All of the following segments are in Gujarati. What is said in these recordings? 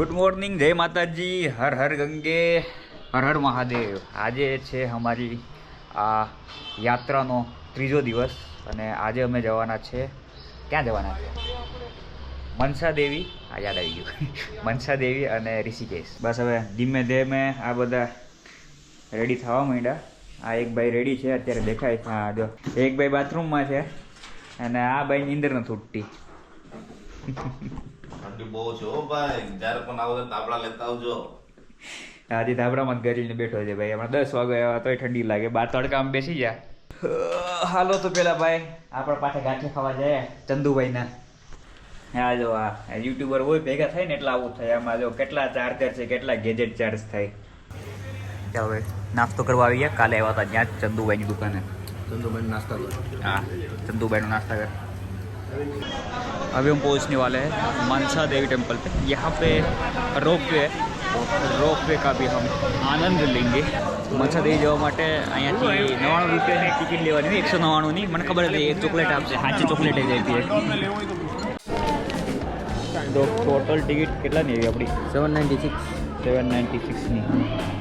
ગુડ મોર્નિંગ જય માતાજી, હર હર ગંગે, હર હર મહાદેવ. આજે છે અમારી આ યાત્રાનો ત્રીજો દિવસ અને આજે અમે જવાના છે. ક્યાં જવાના છે? મનસા દેવી. આ યાદ આવી ગયું. મનસા દેવી અને ઋષિકેશ. બસ હવે ધીમે ધીમે આ બધા રેડી થવા માંડ્યા. આ એક ભાઈ રેડી છે, અત્યારે દેખાય છે. હા જો, એક ભાઈ બાથરૂમમાં છે અને આ ભાઈ નીંદર નથી ઉઠતી. ઠંડી બહુ છે જ્યારે પણ આવો તાપડા લેતા આવજો. આજે તાપડામાં ગરીને બેઠો છે ભાઈ. હમણાં દસ વાગે આવ્યા તોય ઠંડી લાગે. બાર તડકામાં બેસી ગયા. હાલો તો પેલા ભાઈ આપણે પાસે ગાંઠે ખાવા જાય ચંદુભાઈના. હા જો આ યુટ્યુબર હોય ભેગા થાય ને એટલા આવું થાય. આમાં જો કેટલા ચાર્જર છે કેટલા ગેજેટ ચાર્જ થાય. હવે નાસ્તો કરવા આવી ગયા. કાલે આવ્યા હતા ત્યાં ચંદુભાઈની દુકાને. ચંદુભાઈ નાસ્તા હા ચંદુભાઈનો નાસ્તા કર. अभी हम पहुँचने वाले हैं मनसा देवी टेंपल पे। यहाँ पे रोप वे रोप वे का भी हम आनंद लेंगे। मनसा देवी जवाब अँ नवाणु रुपये टिकट लेवा एक सौ नवाणु नहीं मन खबर है एक चॉकलेट आपसे हाँ चॉकलेट है टोटल टिकट के अपनी? Seven ninety six seven ninety six नहीं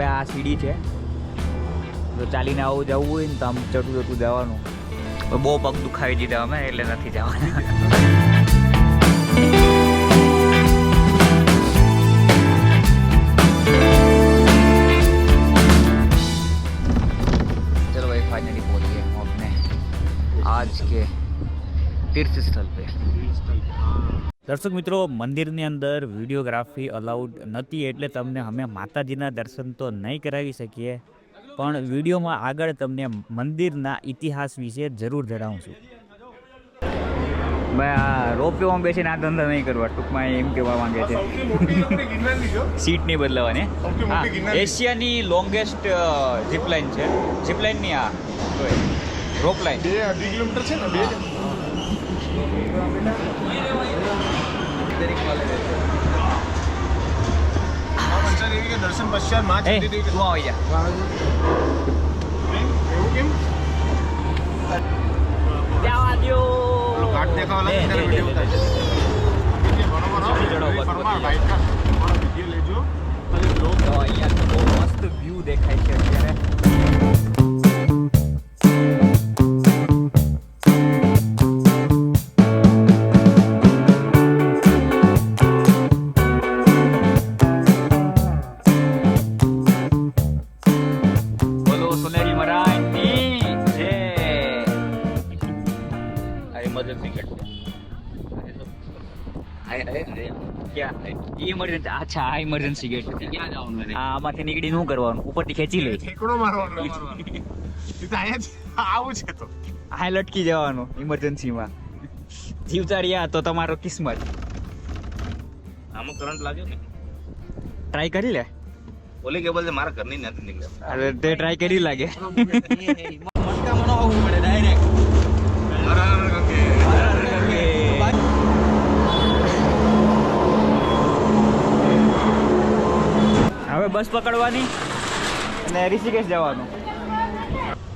ભાઈ આ સીડી છે. જો ચાલીને આવું જવું હોય ને તો આમ ચડું ચડું જવાનું. બહુ પગ દુખાવી દીધા અમે, એટલે નથી જવાના. ચલો ભાઈ ફાઇનલી પહોંચીએ આપણે આજ કે તીર્થ સ્થળ પર દર્શક મિત્રો મંદિરની અંદર વિડીયોગ્રાફી અલાઉડ નથી એટલે તમને અમે માતાજીના દર્શન તો નહીં કરાવી શકીએ પણ વિડીયોમાં આગળ તમને મંદિરના ઇતિહાસ વિશે જરૂર જણાવશું. ભાઈ આ રોપવેમાં બેસીને આ ધંધા નહીં કરવા ટૂંકમાં એમ કહેવા માંગે છે. સીટ નહીં બદલાવાની. હા એશિયાની લોંગેસ્ટ ઝીપલાઇન છે. ઝીપલાઇનની આ રોપ લાઇન બે અઢી કિલોમીટર છે ને બે મા મનસા દેવી કે દર્શન પશ્ચાત મા એ ચંડી દેવી તું આવી જા એવું કેમ પેલો કાર્ડ દેખાવા લાગે ત્યારે વીડિયો ઉતારજો. બરોબર હો? ચડો, બસ, ફરવા, બસ. બાઈક કા. તમારો વીડિયો લેજો ખાલી બ્લોગ તો અહીંયા બહુ મસ્ત વ્યૂ દેખાય છે અત્યારે ઇમરજન્સી અચ્છા આ ઇમરજન્સી ગેટ ક્યાં જવાનું હા આમાંથી નીકળી શું કરવાનું. ઉપરથી ખેંચી લે. ઠેકડો મારવાનો તો આવું છે તો. આ લટકી જવાનું ઇમરજન્સીમાં જીવતા રહ્યા તો તમારો કિસ્મત. આમાં કરંટ લાગ્યો ને ટ્રાય કરી લે. ઓલી કેબલ છે મારા ઘરની નથી નીકળ્યા. અરે તે ટ્રાય કરી લાગે. હવે બસ પકડવાની. અને ઋષિકેશ જવાનું.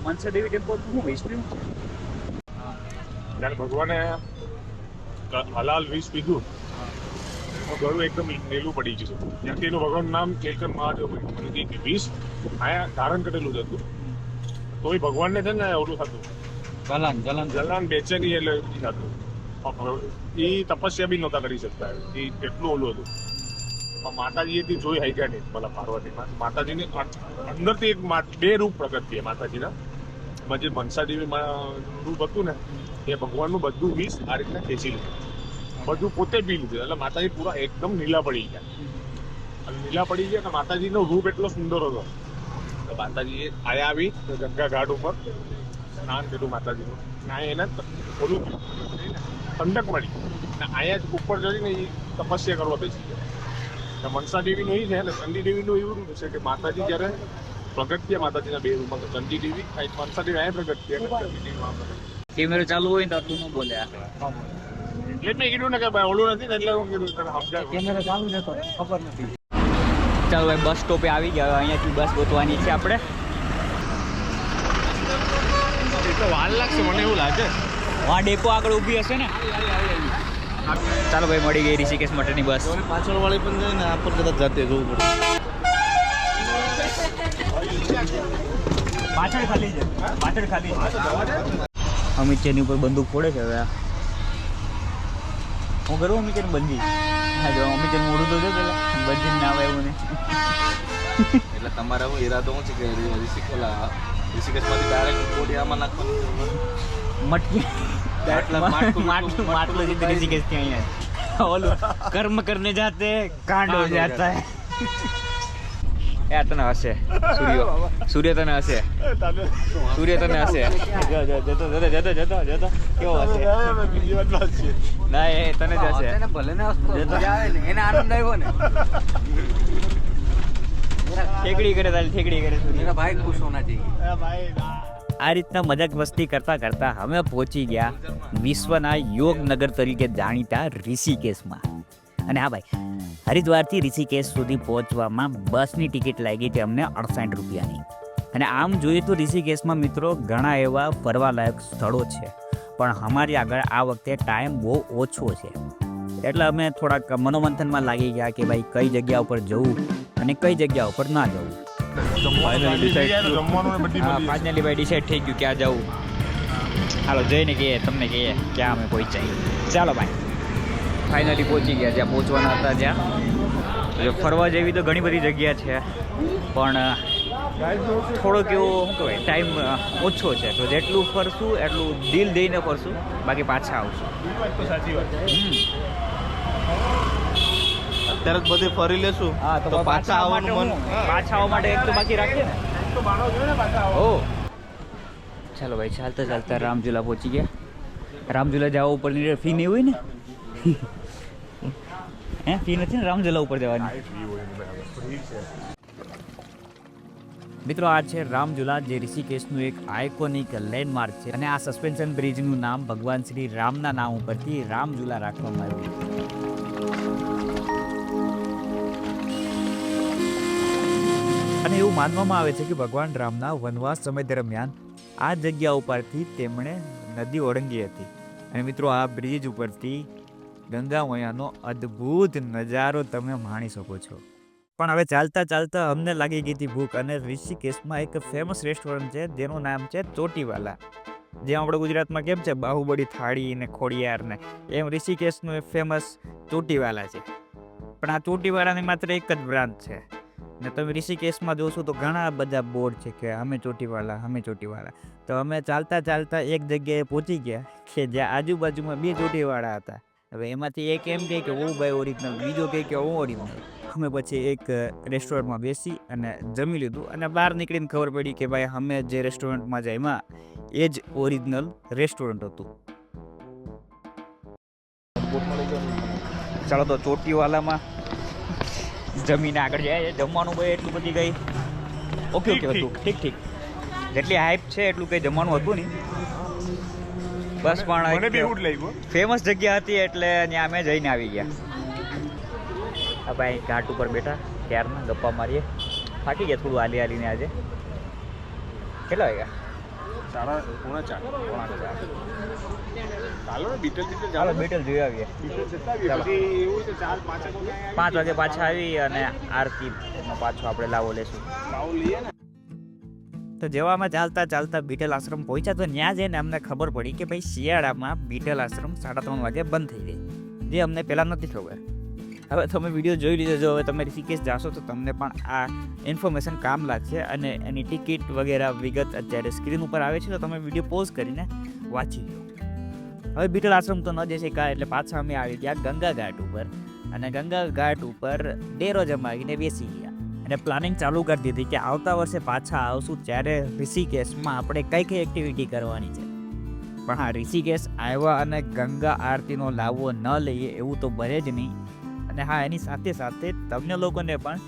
મનસા દેવી ટેમ્પલ શું હિસ્ટ્રી જ્યારે ભગવાને હલાલ વિષ પીધું તો ગળું એકદમ લીલું પડી ગયું ત્યાંથી એનું ભગવાનનું નામ કેલકર મહાદેવ પડ્યું મને કે વિષ આયા ધારણ કરેલું જ હતું. તોય ભગવાનને છે ને ઓલું થતું. જલન જલન. જલાન બેચેની એટલે થતું. એ તપસ્યા બી નહોતા કરી શકતા. એ એટલું ઓલું હતું. માતાજીએથી જોઈ હાઈકા નહીં ભલા પાર્વતી માતાજીની અંદરથી એક બે રૂપ પ્રગટ થયા માતાજીના. જે મનસા દેવી રૂપ હતું ને, એ ભગવાનનું બધું વિષ આ રીતના ખેંચી લીધું. બધું પોતે પી લીધું. એટલે માતાજી પૂરા એકદમ નીલા પડી ગયા. અને નીલા પડી ગયા કે માતાજીનો રૂપ એટલો સુંદર હતો. તો માતાજીએ આયા આવી ગંગા ઘાટ ઉપર સ્નાન કર્યું માતાજીનું. ના એને થોડું ઠંડક મળી. અને અહીંયા જ ઉપર જઈને એ તપસ્યા કરવા બેસી ગયા. મનસા દેવીનું એ છે અને ચંડી દેવીનું એવું રૂપ છે કે માતાજી જ્યારે પ્રગટ થયા માતાજીના બે રૂપમાં તો ચંડી દેવી આ મનસા દેવી અહીંયા પ્રગટ થયા ચંડી દેવી. કેમેરો ચાલુ હોય ને તો તું ન બોલે એટલે મેં કીધું ને કે ભાઈ ઓલું નથી ને એટલે હું કીધું તને કેમેરો ચાલુ નતો ખબર નથી. ચાલો ભાઈ બસ સ્ટોપે આવી ગયા. હવે અહીંયાથી બસ ગોતવાની છે આપણે. વાર લાગશે મને એવું લાગે. વા ડેપો આગળ ઊભી હશે ને? ચાલો ભાઈ મળી ગઈ ઋષિકેશ માટેની બસ. પાછળ વાળી પણ જાય ને આ પર કદાચ જાતે જવું પડે. પાછળ ખાલી છે. પાછળ ખાલી છે. અમિત તેની ઉપર બંદૂક પડે છે હવે આ. હું કરું અમિત તેની બંદી? હા જો અમિત તેનું મોઢું તો જો પેલા. બંદી ના આવે એવું ને. એટલે તમારે એવો ઈરાદો શું છે કે ઋષિકેશ ઋષિકેશમાંથી ડાયરેક્ટ કોડિયામાં આમાં નાખવાની મટકી. કર્મ કરને જાતે કાંડ હો જાતા. હે તને હશે. સૂર્ય. સૂર્ય તને હશે. સૂર્ય તને હશે. જતો જતો જતો જતો કેવો હશે? ના એ તને જ હશે. ભલે ને આવે એને આનંદ આવ્યો ને. ઠેકડી કરે તારી ઠેકડી કરે ભાઈ ખુશ હોના ચાહીએ ભાઈ આ રીતના મજાક મસ્તી કરતા કરતા અમે પહોંચી ગયા વિશ્વના યોગનગર તરીકે જાણીતા ઋષિકેશમાં. અને હા ભાઈ, હરિદ્વારથી ઋષિકેશ સુધી પહોંચવામાં બસની ટિકિટ લાગી હતી અમને અડસાઠ રૂપિયાની. અને આમ જોઈએ તો ઋષિકેશમાં મિત્રો ઘણા એવા ફરવાલાયક સ્થળો છે, પણ અમારી આગળ આ વખતે ટાઈમ બહુ ઓછો છે. એટલે અમે થોડાક મનોમંથનમાં લાગી ગયા કે ભાઈ કઈ જગ્યા ઉપર જવું અને કઈ જગ્યા ઉપર ના જવું. ફાઇનલી ભાઈ ડિસાઈડ થઈ ગયું ક્યાં જવું. હાલો જઈને કહીએ તમને કહીએ ક્યાં અમે પહોંચાઈએ ચાલો ભાઈ ફાઇનલી પહોંચી ગયા જ્યાં પહોંચવાના હતા ત્યાં. જો ફરવા જેવી તો ઘણી બધી જગ્યા છે પણ થોડોક એવો શું કહેવાય ટાઈમ ઓછો છે. તો જેટલું ફરશું એટલું દિલ દઈને ફરશું બાકી પાછા આવશું. સાચી વાત. અત્યારે બધે ફરી લેશું. હા તો પાછા આવવાનું મન. પાછા આવવા માટે એક તો બાકી રાખીએ ને. ઓ. ચાલો ભાઈ ચાલતા ચાલતા રામઝુલા પહોંચી ગયા. રામઝુલા જવા ઉપરની ફી નહીં હોય ને? હે ફી નથી ને રામઝુલા ઉપર જવાની? મિત્રો આ છે રામઝુલા જે ઋષિકેશનું એક આઇકોનિક લેન્ડમાર્ક છે. અને આ સસ્પેન્શન બ્રિજનું નામ ભગવાન શ્રી રામના નામ ઉપરથી રામઝુલા રાખવામાં આવ્યું. અને એવું માનવામાં આવે છે કે ભગવાન રામના વનવાસ સમય દરમિયાન આ જગ્યા ઉપરથી તેમણે નદી ઓળંગી હતી. અને મિત્રો, આ બ્રિજ ઉપરથી ગંગા મૈયાનો અદ્ભુત નજારો તમે માણી શકો છો. પણ હવે ચાલતા ચાલતા અમને લાગી ગઈ હતી ભૂખ અને ઋષિકેશમાં એક ફેમસ રેસ્ટોરન્ટ છે, જેનું નામ છે ચોટીવાલા. જે આપણે ગુજરાતમાં કેમ છે? બાહુબળી થાળી ને ખોડિયાર ને એમ ઋષિકેશનું ફેમસ ચોટીવાલા છે. પણ આ ચોટીવાલાની માત્ર એક જ બ્રાન્ચ છે. ને તમે ઋષિકેશમાં જોશો તો ઘણા બધા બોર્ડ છે કે અમે ચોટીવાળા અમે ચોટીવાળા તો અમે ચાલતા ચાલતા એક જગ્યાએ પહોંચી ગયા કે જ્યાં આજુબાજુમાં બે ચોટીવાળા હતા. હવે એમાંથી એક એમ કહે કે હું ભાઈ ઓરિજિનલ બીજો કહે કે હું ઓરિજિનલ અમે પછી એક રેસ્ટોરન્ટમાં બેસી અને જમી લીધું અને બહાર નીકળીને ખબર પડી કે ભાઈ અમે જે રેસ્ટોરન્ટમાં જમ્યા એ જ ઓરિજિનલ રેસ્ટોરન્ટ હતું. ચાલો તો ચોટીવાલામાં જમીને આગળ જાય જમવાનું ભાઈ એટલું બધી કઈ ઓકે ઓકે હતું. ઠીક ઠીક. જેટલી હાઈપ છે એટલું કઈ જમવાનું હતું નહીં. બસ પણ ફેમસ જગ્યા હતી એટલે ત્યાં અમે જઈને આવી ગયા. આ ભાઈ ઘાટ ઉપર બેઠા. ત્યારના ગપ્પા મારીએ. ફાટી ગયા થોડું હાલી હાલીને આજે. કેટલા વાગ્યા? સાડા પોણા ચાર ચાલો. ને ડિટેલ ડિટેલ ચાલો ચાલો જોઈ આવીએ. ડિટેલ જતા આવીએ. ચાલો. પછી એવું છે ચાર પાંચ વાગે પાંચ વાગે પાછા આવી અને આરતી પાછો આપણે લાવો લેશું. લાવું લઈએ ને. તો જેવામાં ચાલતા ચાલતા બીટલ આશ્રમ પહોંચ્યા તો ત્યાં જઈને અમને ખબર પડી કે ભાઈ શિયાળામાં બીટલ આશ્રમ સાડા ત્રણ વાગે બંધ થઈ જાય. જે અમને પહેલાં નથી ખબર. હવે તમે વીડિયો જોઈ લીધો, જો હવે તમે ઋષિકેશ જાશો તો તમને પણ આ ઇન્ફોર્મેશન કામ લાગશે અને એની ટિકિટ વગેરે વિગત અત્યારે સ્ક્રીન ઉપર આવે છે, તો તમે વીડિયો પોઝ કરીને વાંચી લો. હવે બીટલ આશ્રમ તો ન જઈ શકાય એટલે પાછા અમે આવી ગયા ગંગા ઘાટ ઉપર. અને ગંગા ઘાટ ઉપર ડેરો જમાવીને બેસી ગયા. અને પ્લાનિંગ ચાલુ કરી દીધી કે આવતા વર્ષે પાછા આવશું ત્યારે ઋષિકેશમાં આપણે કઈ કઈ એક્ટિવિટી કરવાની છે. પણ હા, ઋષિકેશ આવ્યા અને ગંગા આરતીનો લાવો ન લઈએ એવું તો બને જ નહીં. અને હા, એની સાથે સાથે તમને લોકોને પણ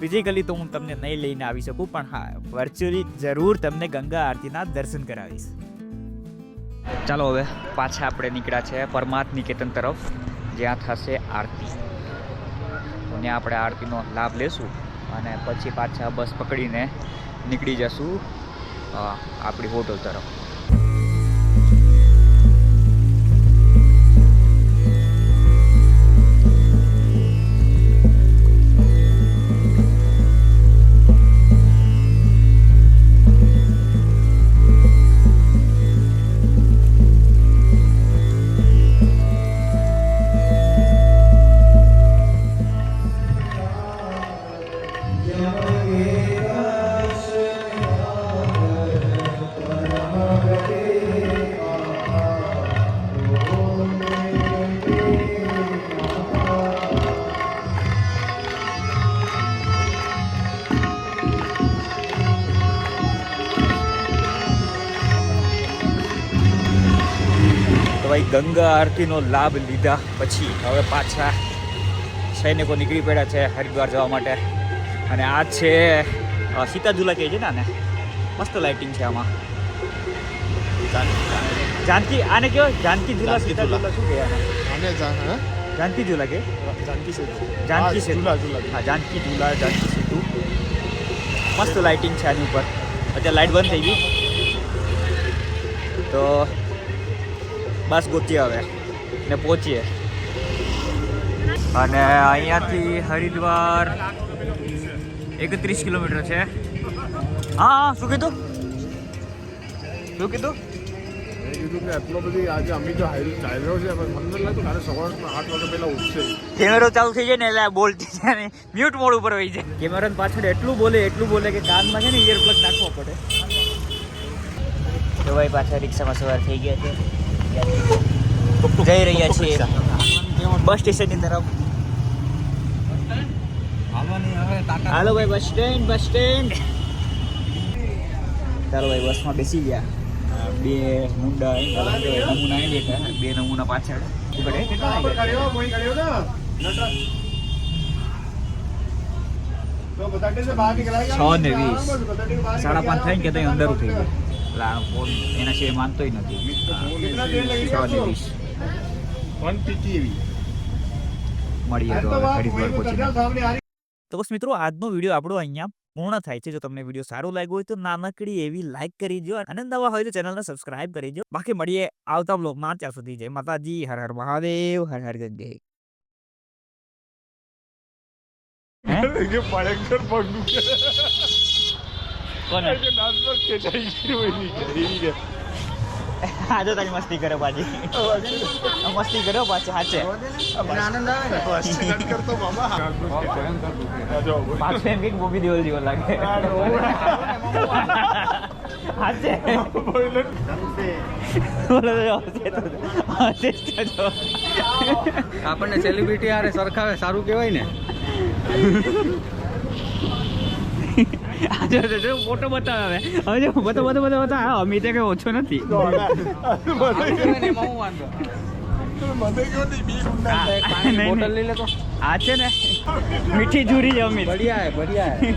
ફિઝિકલી તો હું તમને નહીં લઈને આવી શકું, પણ હા વર્ચ્યુઅલી જરૂર તમને ગંગા આરતીના દર્શન કરાવીશ. ચાલો હવે પાછા આપણે નીકળ્યા છે પરમાર્થ નિકેતન તરફ. જ્યાં થશે આરતી. ત્યાં આપણે આરતીનો લાભ લેશું અને પછી પાછા બસ પકડીને નીકળી જશું આપણી હોટલ તરફ. ગંગા આરતીનો લાભ લીધા પછી હવે પાછા સૈનિકો નીકળી પડ્યા છે હરિદ્વાર જવા માટે. અને આ છે અ, સીતા ઝુલા કહે છે ને મસ્ત લાઇટિંગ છે આમાં. જાનકી આને કયો? જાનકી ઝુલા જાનકી સીતા ઝુલા. ઝુલા શું કહે આને? આને જા- હા? જાનકી ઝુલા કે? જાનકી સેતુ. જાનકી સેતુ. હા જાનકી ઝુલા જાનકી સેતુ. મસ્ત લાઇટિંગ છે આની ઉપર. અત્યારે લાઇટ બંધ થઈ ગઈ. તો બસ ગોતી હવે ને પહોંચીએ. અને અહીંયાથી હરિદ્વાર એકત્રીસ કિલોમીટર છે. હા હા શું કીધું? શું કીધું? કેમેરો ચાલુ થઈ જાય ને એટલે આ બોલતી ને. મ્યુટ મોડ ઉપર હોય જાય. કેમેરા પાછળ એટલું બોલે એટલું બોલે કે કાનમાં છે ને ઇયર પ્લગ નાખવો પડે. તો ભાઈ પાછા રિક્ષામાં સવાર થઈ ગયા છે. જઈ રહ્યા છીએ. બસ સ્ટેશનની તરફ. હાલવાની હવે ટાટા હાલો ભાઈ બસ સ્ટેન્ડ બસ સ્ટેન્ડ ચાલો ભાઈ બસમાં બેસી ગયા. બે મુંડા નમૂના અહીં બેઠા બે નમૂના પાછળ? છ ને વીસ. સાડા પાંચ થાય ને કે તઈ અંધારું થઈ જાય એટલે ફોન એના સિવાય માનતોય નથી. મળીએ તો બસ મિત્રો આજનો વીડિયો આપણો અહીંયા પૂર્ણ થાય છે. જો તમને વીડિયો સારો લાગ્યો હોય તો નાનકડી એવી લાઈક કરી દો અને નવા હોય તો ચેનલને સબસ્ક્રાઇબ કરી દો બાકી મળીએ આવતા બ્લોગમાં ત્યાં સુધી. જય માતાજી. હર હર મહાદેવ. હર હર ગંગે પગલું છે કોને. આજે તારી મસ્તી કરે પાછી મસ્તી કર્યો પાછી સાચે આનંદ આવે. પાછું એમ કંઈક બોબી દેવલ જેવો લાગે હાચે. આપણને સેલિબ્રિટી હારે સરખાવે સારું કહેવાય ને જો, ફોટો બતાવે હવે જો બતો બતો બતો બતો આ અમિતે કઈ ઓછો નથી હું. આ- છે ને મીઠી જુરી છે અમિત બઢિયા હે બઢિયા હે